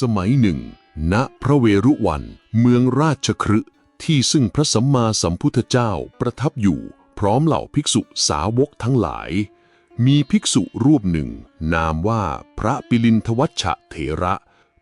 สมัยหนึ่ง ณพระเวรุวัน เมืองราชคฤห์ที่ซึ่งพระสัมมาสัมพุทธเจ้าประทับอยู่ พร้อมเหล่าภิกษุสาวกทั้งหลาย มีภิกษุรูปหนึ่ง นามว่าพระปิลินทวัชชะเถระ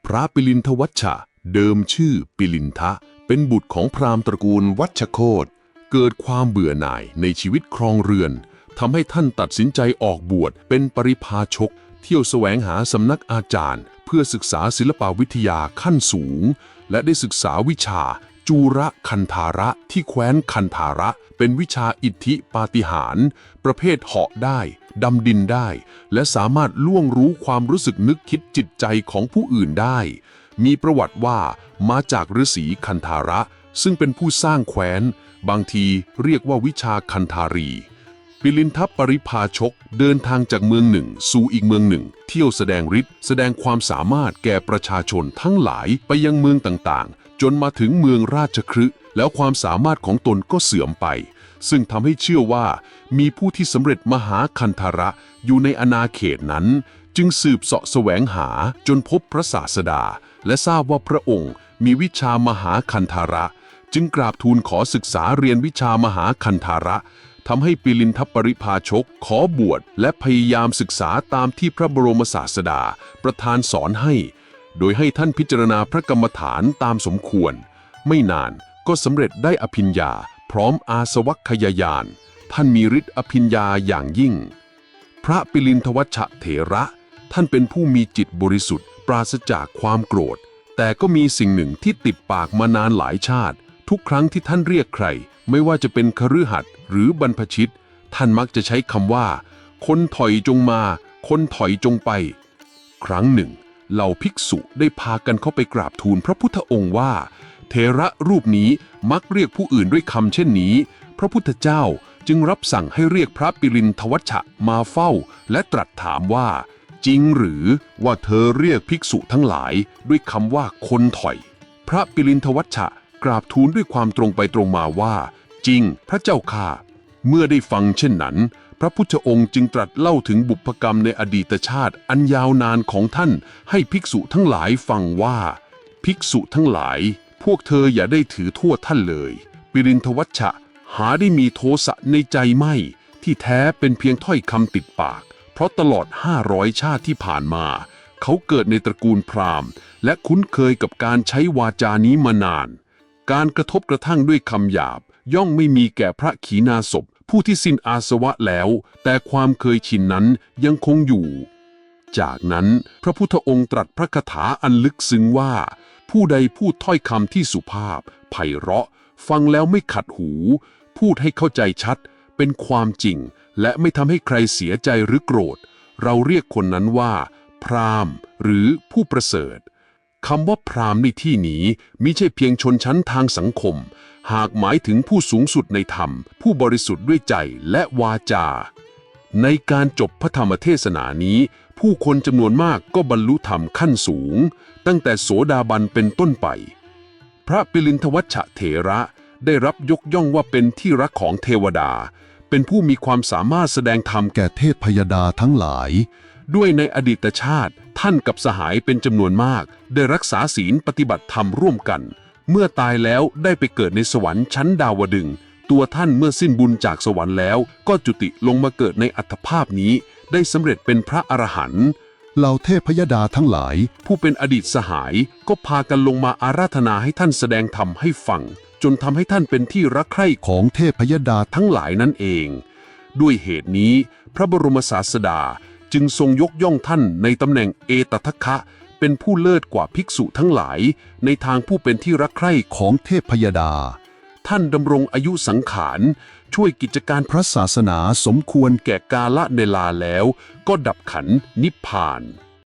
พระปิลินทวัชชะเดิมชื่อปิลินทะ เป็นบุตรของพราหมณ์ตระกูลวัชโคตเกิดความเบื่อหน่ายในชีวิตครองเรือนทำให้ท่านตัดสินใจออกบวชเป็นปริพาชก เที่ยวแสวงหาสำนักอาจารย์ พื่อศึกษาศิลปวิทยาขั้นสูง และได้ศึกษาวิชา จูระคันธาระที่แคว้นคันธาระ เป็นวิชาอิทธิปาฏิหาริย์ประเภทเหาะได้ ดำดินได้ และสามารถล่วงรู้ความรู้สึกนึกคิดจิตใจของผู้อื่นได้ มีประวัติว่ามาจากฤาษีคันธาระ ซึ่งเป็นผู้สร้างแคว้น บางทีเรียกว่าวิชาคันธารี ปิลินทัพปริพาชกเดินทางจากเมืองหนึ่ง สู่อีกเมืองหนึ่ง เที่ยวแสดงฤทธิ์แสดงความสามารถแก่ประชาชนทั้งหลายไปยังเมืองต่างๆ จนมาถึงเมืองราชคฤห์แล้วความสามารถของตนก็เสื่อมไป ซึ่งทำให้เชื่อว่ามีผู้ที่สำเร็จมหาคันธาระอยู่ในอาณาเขตนั้น จึงสืบเสาะแสวงหาจนพบพระศาสดา และทราบว่าพระองค์มีวิชามหาคันธาระ จึงกราบทูลขอศึกษาเรียนวิชามหาคันธาระ ทำให้ปิลินทปริพาชก ขอบวชและพยายามศึกษาตามที่พระบรมศาสดา ประทานสอนให้ โดยให้ท่านพิจารณาพระกรรมฐานตามสมควร ไม่นานก็สำเร็จได้อภิญญา พร้อมอาสวัคยายาน ท่านมีฤทธิ์อภิญญาอย่างยิ่ง พระปิลินทวัชเถระ ท่านเป็นผู้มีจิตบริสุทธิ์ ปราศจากความโกรธ แต่ก็มีสิ่งหนึ่งที่ติดปากมานานหลายชาติ ทุกครั้งที่ท่านเรียกใคร ไม่ว่าจะเป็นคฤหัสถ์หรือบรรพชิต ท่านมักจะใช้คำว่า คนถอยจงมา คนถอยจงไป ครั้งหนึ่ง เหล่าภิกษุได้พากันเข้าไปกราบทูลพระพุทธองค์ว่า เทระรูปนี้มักเรียกผู้อื่นด้วยคำเช่นนี้ พระพุทธเจ้าจึงรับสั่งให้เรียกพระปิรินทวัชชะมาเฝ้า และตรัสถามว่า จริงหรือว่าเธอเรียกภิกษุทั้งหลายด้วยคำว่าคนถอย พระปิรินทวัชชะ กราบทูลด้วยความตรงไปตรงมาว่า จริงพระเจ้าข้าเมื่อได้ฟังเช่นนั้น พระพุทธองค์จึงตรัสเล่าถึงบุพกรรมในอดีตชาติอันยาวนานของท่าน ให้ภิกษุทั้งหลายฟังว่า ภิกษุทั้งหลาย พวกเธออย่าได้ถือโทษท่านเลย ปิรินทวัชชะ หาได้มีโทสะในใจไม่ ที่แท้เป็นเพียงถ้อยคำติดปาก เพราะตลอด 500 ชาติที่ผ่านมา เขาเกิดในตระกูลพราหมณ์ และคุ้นเคยกับการใช้วาจานี้มานาน การกระทบกระทั่งด้วยคำหยาบ ย่อมไม่มีแก่พระขีณาสพผู้ที่สิ้นอาสวะแล้ว แต่ความเคยชินนั้นยังคงอยู่ จากนั้นพระพุทธองค์ตรัสพระคาถาอันลึกซึ้งว่า ผู้ใดพูดถ้อยคำที่สุภาพ ไพเราะ ฟังแล้วไม่ขัดหู พูดให้เข้าใจชัด เป็นความจริง และไม่ทำให้ใครเสียใจหรือโกรธ เราเรียกคนนั้นว่า พรามหรือผู้ประเสริฐ คำว่าพราหมณ์ในที่นี้มิใช่เพียงชนชั้นทางสังคม หากหมายถึงผู้สูงสุดในธรรม ผู้บริสุทธิ์ด้วยใจและวาจา ในการจบพระธรรมเทศนานี้ ผู้คนจำนวนมากก็บรรลุธรรมขั้นสูง ตั้งแต่โสดาบันเป็นต้นไป พระปิลินทวัชชะเถระได้รับยกย่องว่าเป็นที่รักของเทวดา เป็นผู้มีความสามารถแสดงธรรมแก่เทพพยดาทั้งหลาย ด้วยในอดีตชาติ ท่านกับสหายเป็นจำนวนมาก ได้รักษาศีลปฏิบัติธรรมร่วมกัน เมื่อตายแล้วได้ไปเกิดในสวรรค์ชั้นดาวดึง ตัวท่านเมื่อสิ้นบุญจากสวรรค์แล้ว ก็จุติลงมาเกิดในอัตภาพนี้ ได้สำเร็จเป็นพระอรหันต์เหล่าเทพพยดาทั้งหลาย ผู้เป็นอดีตสหายก็พากันลงมาอาราธนาให้ท่านแสดงธรรมให้ฟัง จนทำให้ท่านเป็นที่รักใคร่ของเทพพยดาทั้งหลายนั่นเอง ด้วยเหตุนี้ พระบรมศาสดา จึงทรงยกย่องท่านในตำแหน่งเอตทัคคะ เป็นผู้เลิศกว่าภิกษุทั้งหลาย ในทางผู้เป็นที่รักใคร่ของเทพพยดา ท่านดำรงอายุสังขาร ช่วยกิจการพระศาสนาสมควรแก่กาละเนลาแล้ว ก็ดับขันนิพพาน